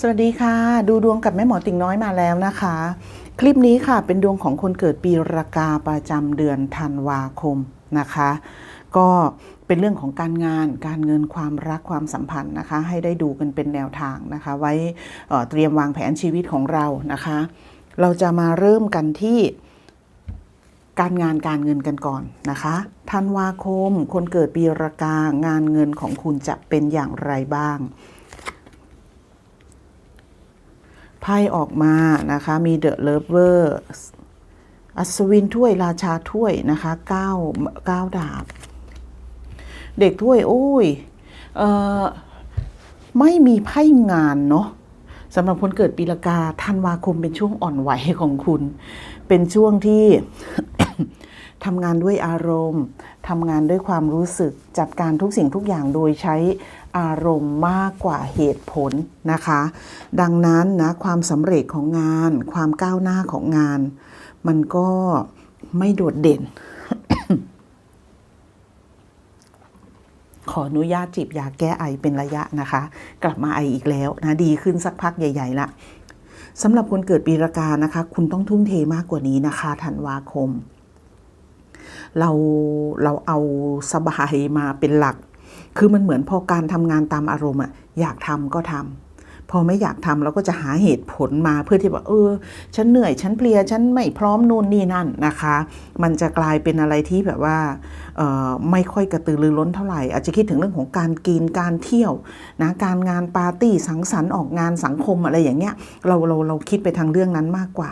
สวัสดีค่ะ ดูดวงกับแม่หมอติ่งน้อยมาแล้วนะคะ คลิปนี้ค่ะเป็นดวงของคนเกิดปีรากาประจำเดือนธันวาคมนะคะ ก็เป็นเรื่องของการงานการเงินความรักความสัมพันธ์นะคะ ให้ได้ดูกันเป็นแนวทางนะคะ ไว้เเตรียมวางแผนชีวิตของเรานะคะ เราจะมาเริ่มกันที่การงานการเงินกันก่อนนะคะธันวาคม คนเกิดปีรากางานเงินของคุณจะเป็นอย่างไรบ้าง ไพ่ออกมานะคะ มีเดอะเลิฟเวอร์อัศวินถ้วยราชาถ้วยนะคะเก้าเก้าดาบ เด็กถ้วยโอ้ยเออไม่มีไพ่งานเนาะสำหรับคนเกิดปีละกาธันวาคมเป็นช่วงอ่อนไหวของคุณ เป็นช่วงที่ทำงานด้วยอารมณ์ทำงานด้วยความรู้สึกจัดการทุกสิ่งทุกอย่างโดยใช้ อารมณ์มากกว่าเหตุผลนะคะ ดังนั้นนะความสำเร็จของงาน ความก้าวหน้าของงาน มันก็ไม่โดดเด่น ขออนุญาตจิบยาแก้ไอเป็นระยะนะคะ กลับมาไออีกแล้วนะดีขึ้นสักพักใหญ่ ๆ ละสำหรับคนเกิดปีรากานะคะ คุณต้องทุ่มเทมากกว่านี้นะคะธันวาคมเราเราเอาสบายมาเป็นหลัก คือมันเหมือนพอการทำงานตามอารมณ์อะอยากทำก็ทำพอไม่อยากทำเราก็จะหาเหตุผลมาเพื่อที่ว่าเออ ฉันเหนื่อยฉันเพลียฉันไม่พร้อมนู่นนี่นั่นนะคะ มันจะกลายเป็นอะไรที่แบบว่าออไม่ค่อยกระตือรือร้นเท่าไหร่ อาจจะคิดถึงเรื่องของการกินการเที่ยวนะการงานปาร์ตี้สังสรรค์ออกงานสังคมอะไรอย่างเงี้ยเราเราเราคิดไปทางเรื่องนั้นมากกว่า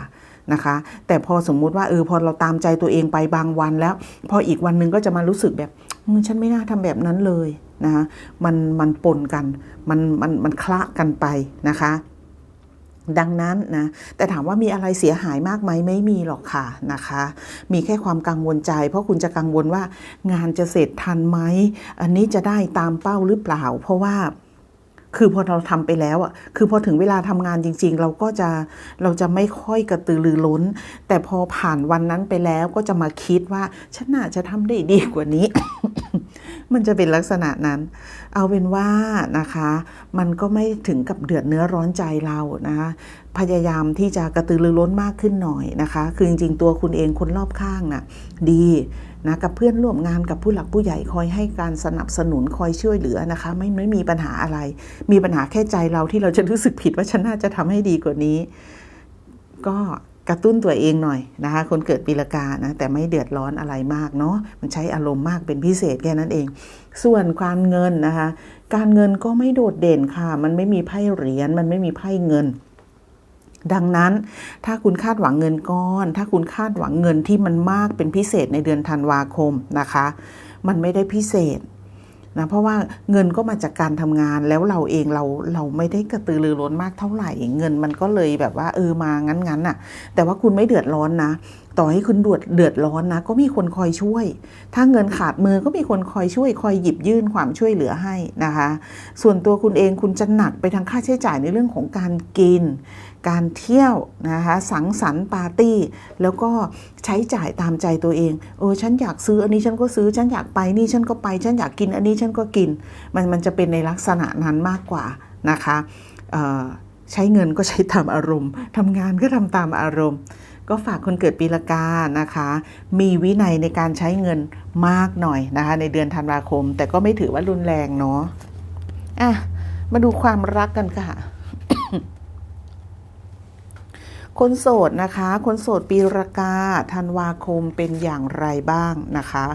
นะคะ แต่พอสมมุติว่าเออพอเราตามใจตัวเองไปบางวันแล้ว พออีกวันนึงก็จะมารู้สึกแบบ ฉันไม่น่าทำแบบนั้นเลยนะคะมันมันปนกันมันมันมันคละกันไปนะคะดังนั้นนะแต่ถามว่ามีอะไรเสียหายมากไหมไม่มีหรอกค่ะนะคะ มีแค่ความกังวลใจ เพราะคุณจะกังวลว่างานจะเสร็จทันไหมอันนี้จะได้ตามเป้าหรือเปล่า เพราะว่า คือพอเราทำไปแล้วอะคือพอถึงเวลาทำงานจริง ๆ เราก็จะเราจะไม่ค่อยกระตือรือร้น แต่พอผ่านวันนั้นไปแล้วก็จะมาคิดว่าฉันน่าจะทำได้ดีกว่านี้ มันจะเป็นลักษณะนั้น เอาเป็นว่านะคะ มันก็ไม่ถึงกับเดือดเนื้อร้อนใจเรานะคะพยายามที่จะกระตือรือร้นมากขึ้นหน่อยนะคะ คือจริงๆตัวคุณเองคนรอบข้างน่ะดีนะกับเพื่อนร่วมงานกับผู้หลักผู้ใหญ่คอยให้การสนับสนุนคอยช่วยเหลือนะคะ ไม่ไม่มีปัญหาอะไร มีปัญหาแค่ใจเราที่เราจะรู้สึกผิดว่าฉันน่าจะทำให้ดีกว่านี้ ก็ กระตุ้นตัวเองหน่อยนะคะ คนเกิดปีละกานะแต่ไม่เดือดร้อนอะไรมากเนาะมันใช้อารมณ์มากเป็นพิเศษแค่นั้นเอง ส่วนการเงินนะคะ การเงินก็ไม่โดดเด่นค่ะ มันไม่มีไพ่เหรียญมันไม่มีไพ่เงินดังนั้นถ้าคุณคาดหวังเงินก้อน ถ้าคุณคาดหวังเงินที่มันมากเป็นพิเศษในเดือนธันวาคมนะคะ มันไม่ได้พิเศษ นะเพราะว่าเงินก็มาจากการทำงานแล้วเราเองเราเราไม่ได้กระตือรือร้นมากเท่าไหร่ เงินมันก็เลยแบบว่าเออมางั้นๆน่ะ แต่ว่าคุณไม่เดือดร้อนนะ ต่อให้คุณดือดเดือดร้อนนะ ก็มีคนคอยช่วย ถ้าเงินขาดมือก็มีคนคอยช่วย คอยหยิบยื่นความช่วยเหลือให้นะคะ ส่วนตัวคุณเองคุณจะหนักไปทางค่าใช้จ่ายในเรื่องของการกิน การเที่ยวนะคะสังสรรค์ปาร์ตี้ แล้วก็ใช้จ่ายตามใจตัวเองเออฉันอยากซื้ออันนี้ฉันก็ซื้อฉันอยากไปนี่ฉันก็ไป ฉันอยากกินอันนี้ฉันก็กิน มันมันจะเป็นในลักษณะนั้นมากกว่านะคะใช้เงินก็ใช้ตามอารมณ์ทำงานก็ทำตามอารมณ์ ก็ฝากคนเกิดปีละกานะคะ มีวินัยในการใช้เงินมากหน่อยนะคะ ในเดือนธันวาคม แต่ก็ไม่ถือว่ารุนแรงเนาะอะมาดูความรักกันค่ะคนโสดนะคะ คนโสดปีรากาธันวาคมเป็นอย่างไรบ้างนะคะ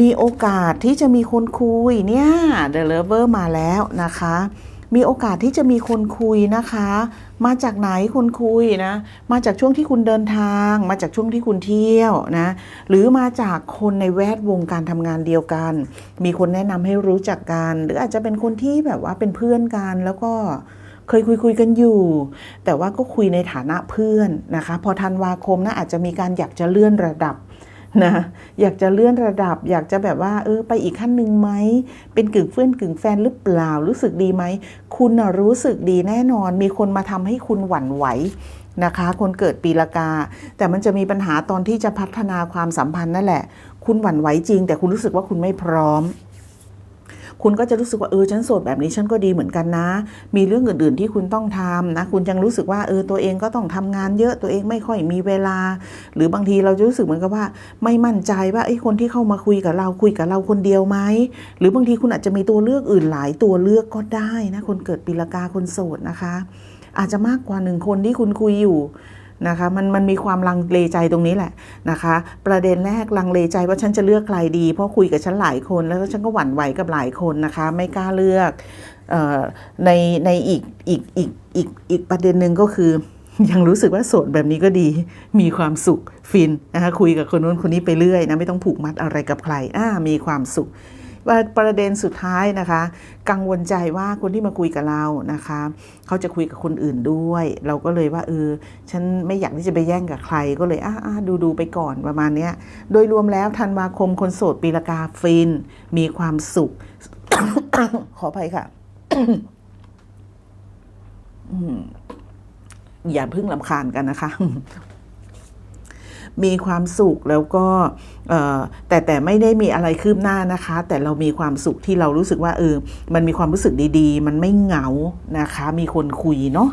มีโอกาสที่จะมีคนคุยเนี่ย The Lover มาแล้วนะคะ มีโอกาสที่จะมีคนคุยนะคะ มาจากไหนคนคุยนะ มาจากช่วงที่คุณเดินทาง มาจากช่วงที่คุณเที่ยวนะ หรือมาจากคนในแวดวงการทำงานเดียวกัน มีคนแนะนำให้รู้จักกัน หรืออาจจะเป็นคนที่แบบว่าเป็นเพื่อนกันแล้วก็เคยคุยคุยกันอยู่ แต่ว่าก็คุยในฐานะเพื่อนนะคะ พอธันวาคมนะอาจจะมีการอยากจะเลื่อนระดับ นะอยากจะเลื่อนระดับ อยากจะแบบว่าเออไปอีกขั้นหนึ่งไหมเป็นกึ่งเพื่อนกึ่งแฟนหรือเปล่ารู้สึกดีไหม คุณรู้สึกดีแน่นอน มีคนมาทำให้คุณหวั่นไหวนะคะ คนเกิดปีละกา แต่มันจะมีปัญหาตอนที่จะพัฒนาความสัมพันธ์นั่นแหละ คุณหวั่นไหวจริง แต่คุณรู้สึกว่าคุณไม่พร้อม คุณก็จะรู้สึกว่าเออฉันโสดแบบนี้ฉันก็ดีเหมือนกันนะ มีเรื่องอื่นๆที่คุณต้องทำนะคุณยังรู้สึกว่าเออตัวเองก็ต้องทำงานเยอะตัวเองไม่ค่อยมีเวลา หรือบางทีเราจะรู้สึกเหมือนกับว่า ไม่มั่นใจว่าไอ้คนที่เข้ามาคุยกับเราคุยกับเราคนเดียวไหมหรือบางทีคุณอาจจะมีตัวเลือกอื่นหลายตัวเลือกก็ได้นะคนเกิดปีละกาคนโสดนะคะ อาจจะมากกว่าหนึ่งคนที่คุณคุยอยู่ นะคะมันมันมีความลังเลใจตรงนี้แหละนะคะ ประเด็นแรกลังเลใจว่าฉันจะเลือกใครดี เพราะคุยกับฉันหลายคนแล้วฉันก็หวั่นไหวกับหลายคนนะคะ ไม่กล้าเลือกออในในอีกอีกอีกอีกอีกประเด็นหนึ่งก็คือยังรู้สึกว่าโสดแบบนี้ก็ดี มีความสุขฟินนะคะคุยกับคนนู้นคนนี้ไปเรื่อยนะไม่ต้องผูกมัดอะไรกับใครอ่ามีความสุข ประเด็นสุดท้ายนะคะ กังวลใจว่าคนที่มาคุยกับเรานะคะ เขาจะคุยกับคนอื่นด้วย เราก็เลยว่าเออฉันไม่อยากที่จะไปแย่งกับใครก็เลยอ่าดูดูไปก่อนประมาณเนี้ยโดยรวมแล้วธันวาคมคนโสดปีละกาฟิน มีความสุข ขออภัยค่ะอืมอย่าเพิ่งลำคาญกันนะคะ มีความสุขแล้วก็แต่แต่ไม่ได้มีอะไรคืบหน้านะคะ แต่เรามีความสุขที่เรารู้สึกว่าเออมันมีความรู้สึกดีๆ มันไม่เหงานะคะ มีคนคุยเนาะ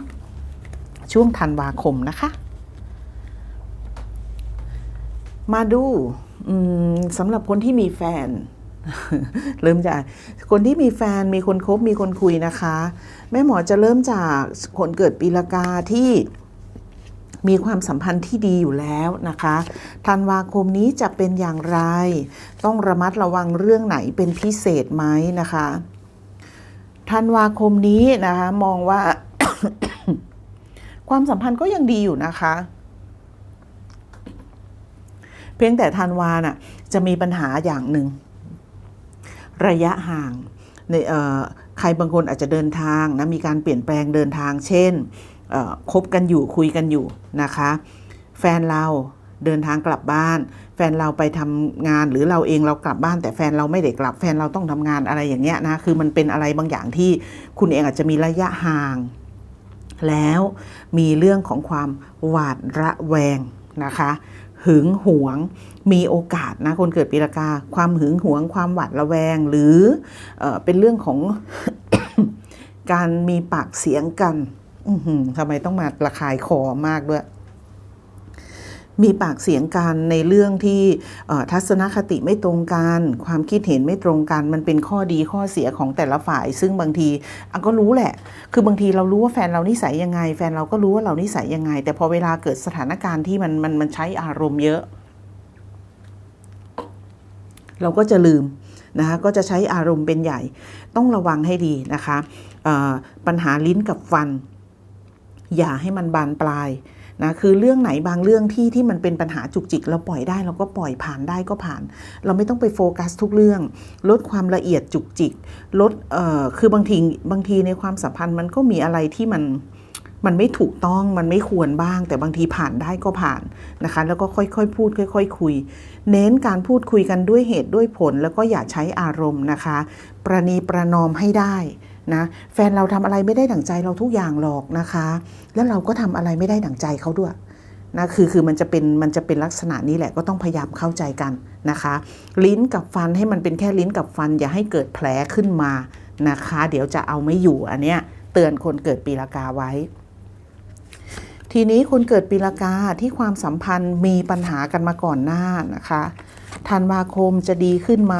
ช่วงธันวาคมนะคะ มาดูสำหรับคนที่มีแฟน เริ่มจากคนที่มีแฟนมีคนคบมีคนคุยนะคะ แม่หมอจะเริ่มจากคนเกิดปีละกาที่ มีความสัมพันธ์ที่ดีอยู่แล้วนะคะธันวาคมนี้จะเป็นอย่างไร ต้องระมัดระวังเรื่องไหนเป็นพิเศษไหมนะคะธันวาคมนี้นะคะมองว่า ความสัมพันธ์ก็ยังดีอยู่นะคะ เพียงแต่ธันวาน่ะจะมีปัญหาอย่างหนึ่ง ระยะห่างในใครบางคนอาจจะเดินทางนะมีการเปลี่ยนแปลงเดินทาง เช่น คบกันอยู่คุยกันอยู่นะคะ แฟนเราเดินทางกลับบ้าน แฟนเราไปทำงานหรือเราเองเรากลับบ้าน แต่แฟนเราไม่ได้กลับ แฟนเราต้องทำงานอะไรอย่างเงี้ยนะคือมันเป็นอะไรบางอย่างที่คุณเองอาจจะมีระยะห่าง แล้วมีเรื่องของความหวาดระแวงนะคะหึงหวงมีโอกาสนะคนเกิดปีละกา ความหึงหวง ความหวาดระแวง หรือเออเป็นเรื่องของการมีปากเสียงกัน อืทำไมต้องมาระคายคอมากด้วย มีปากเสียงกันในเรื่องที่ทัศนคติไม่ตรงกัน ความคิดเห็นไม่ตรงกัน มันเป็นข้อดีข้อเสียของแต่ละฝ่าย ซึ่งบางทีอะก็รู้แหละ คือบางทีเรารู้ว่าแฟนเรานิสัยยังไง แฟนเราก็รู้ว่าเรานิสัยยังไง แต่พอเวลาเกิดสถานการณ์ที่มันมันมันใช้อารมณ์เยอะ เราก็จะลืมนะคะก็จะใช้อารมณ์เป็นใหญ่ ต้องระวังให้ดีนะคะปัญหาลิ้นกับฟัน อย่าให้มันบานปลายนะคือเรื่องไหนบางเรื่องที่ที่มันเป็นปัญหาจุกจิก เราปล่อยได้เราก็ปล่อยผ่านได้ก็ผ่าน เราไม่ต้องไปโฟกัสทุกเรื่อง ลดความละเอียดจุกจิก ลดเอ่อคือบางทีบางทีในความสัมพันธ์มันก็มีอะไรที่มันมันไม่ถูกต้องมันไม่ควรบ้าง แต่บางทีผ่านได้ก็ผ่านนะคะ แล้วก็ค่อยๆพูดค่อยๆคุย เน้นการพูดคุยกันด้วยเหตุด้วยผล แล้วก็อย่าใช้อารมณ์นะคะ ประนีประนอมให้ได้ นะแฟนเราทำอะไรไม่ได้ดั่งใจเราทุกอย่างหรอกนะคะ แล้วเราก็ทำอะไรไม่ได้ดั่งใจเขาด้วยนะคือคือมันจะเป็นมันจะเป็นลักษณะนี้แหละก็ต้องพยายามเข้าใจกันนะคะ ลิ้นกับฟันให้มันเป็นแค่ลิ้นกับฟัน อย่าให้เกิดแผลขึ้นมานะคะ เดี๋ยวจะเอาไม่อยู่อันเนี้ยเตือนคนเกิดปีละกาไว้ ทีนี้คนเกิดปีละกาที่ความสัมพันธ์มีปัญหากันมาก่อนหน้านะคะธันวาคมจะดีขึ้นไหม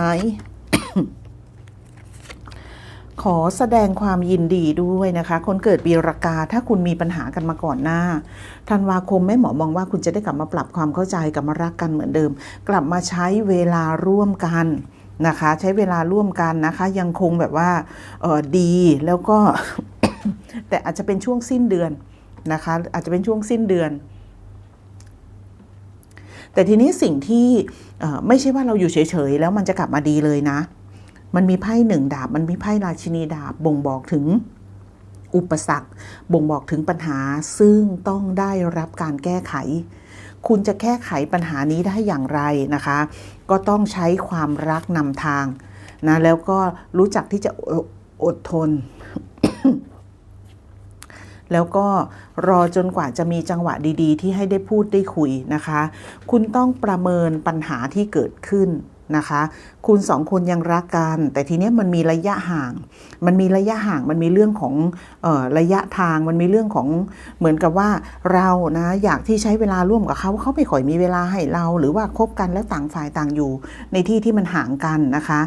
ขอแสดงความยินดีด้วยนะคะ คนเกิดปีรากาถ้าคุณมีปัญหากันมาก่อนหน้าธันวาคมแม่หมอมองว่าคุณจะได้กลับมาปรับความเข้าใจกลับมารักกันเหมือนเดิม กลับมาใช้เวลาร่วมกันนะคะ ใช้เวลาร่วมกันนะคะ ยังคงแบบว่าออดีแล้วก็ แต่อาจจะเป็นช่วงสิ้นเดือนนะคะ อาจจะเป็นช่วงสิ้นเดือน แต่ทีนี้สิ่งที่ไม่ใช่ว่าเราอยู่เฉยๆแล้วมันจะกลับมาดีเลยนะ มันมีไพ่หนึ่งดาบ มันมีไพ่ราชินีดาบ บ่งบอกถึงอุปสรรค บ่งบอกถึงปัญหาซึ่งต้องได้รับการแก้ไข คุณจะแก้ไขปัญหานี้ได้อย่างไรนะคะ ก็ต้องใช้ความรักนำทางนะแล้วก็รู้จักที่จะออดทน แล้วก็รอจนกว่าจะมีจังหวะดี ๆ ที่ให้ได้พูดได้คุยนะคะ คุณต้องประเมินปัญหาที่เกิดขึ้น นะคะ คุณสองคนยังรักกัน แต่ทีเนี้ยมันมีระยะห่าง มันมีระยะห่างมันมีเรื่องของออระยะทางมันมีเรื่องของเหมือนกับว่าเรานะอยากที่ใช้เวลาร่วมกับเขาเขาไม่ค่อยมีเวลาให้เรา หรือว่าคบกันแล้วต่างฝ่ายต่างอยู่ ในที่ที่มันห่างกันนะคะ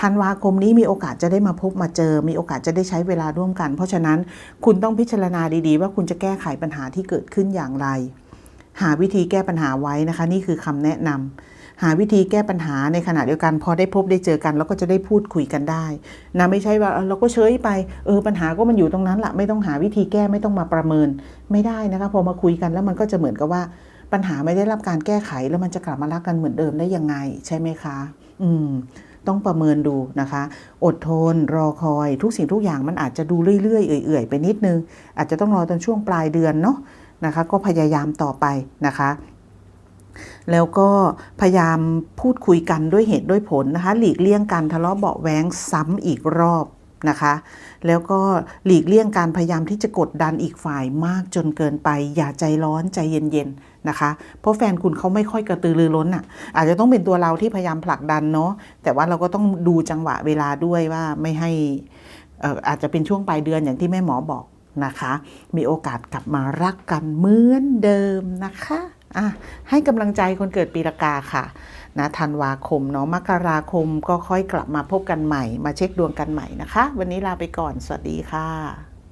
ธันวาคมนี้มีโอกาสจะได้มาพบมาเจอ มีโอกาสจะได้ใช้เวลาร่วมกัน เพราะฉะนั้นคุณต้องพิจารณาดีๆ ว่าคุณจะแก้ไขปัญหาที่เกิดขึ้นอย่างไร หาวิธีแก้ปัญหาไว้นะคะ นี่คือคำแนะนำ หาวิธีแก้ปัญหาในขณะเดียวกัน พอได้พบได้เจอกัน แล้วก็จะได้พูดคุยกันได้นะไม่ใช่ว่าเราก็เฉยไปเออปัญหาก็มันอยู่ตรงนั้นแหละไม่ต้องหาวิธีแก้ไม่ต้องมาประเมินไม่ได้นะคะพอมาคุยกันแล้วมันก็จะเหมือนกับว่าปัญหาไม่ได้รับการแก้ไขแล้วมันจะกลับมารักกันเหมือนเดิมได้ยังไง ใช่ไหมคะ อืม ต้องประเมินดูนะคะ อดทน รอคอย ทุกสิ่งทุกอย่างมันอาจจะดูเรื่อยๆเอื่อยๆไปนิดนึง อาจจะต้องรอจนช่วงปลายเดือนเนาะนะคะ ก็พยายามต่อไปนะคะ แล้วก็พยายามพูดคุยกันด้วยเหตุด้วยผลนะคะ หลีกเลี่ยงการทะเลาะเบาะแว้งซ้ำอีกรอบนะคะ แล้วก็หลีกเลี่ยงการพยายามที่จะกดดันอีกฝ่ายมากจนเกินไป อย่าใจร้อนใจเย็นๆนะคะ เพราะแฟนคุณเขาไม่ค่อยกระตือรือร้นอะ อาจจะต้องเป็นตัวเราที่พยายามผลักดันเนาะแต่ว่าเราก็ต้องดูจังหวะเวลาด้วยว่าไม่ให้อ่ออาจจะเป็นช่วงปลายเดือนอย่างที่แม่หมอบอกนะคะ มีโอกาสกลับมารักกันเหมือนเดิมนะคะ อะให้กำลังใจคนเกิดปีละกาค่ะนะธันวาคมเนาะมกราคมก็ค่อยกลับมาพบกันใหม่ มาเช็คดวงกันใหม่นะคะ วันนี้ลาไปก่อน สวัสดีค่ะ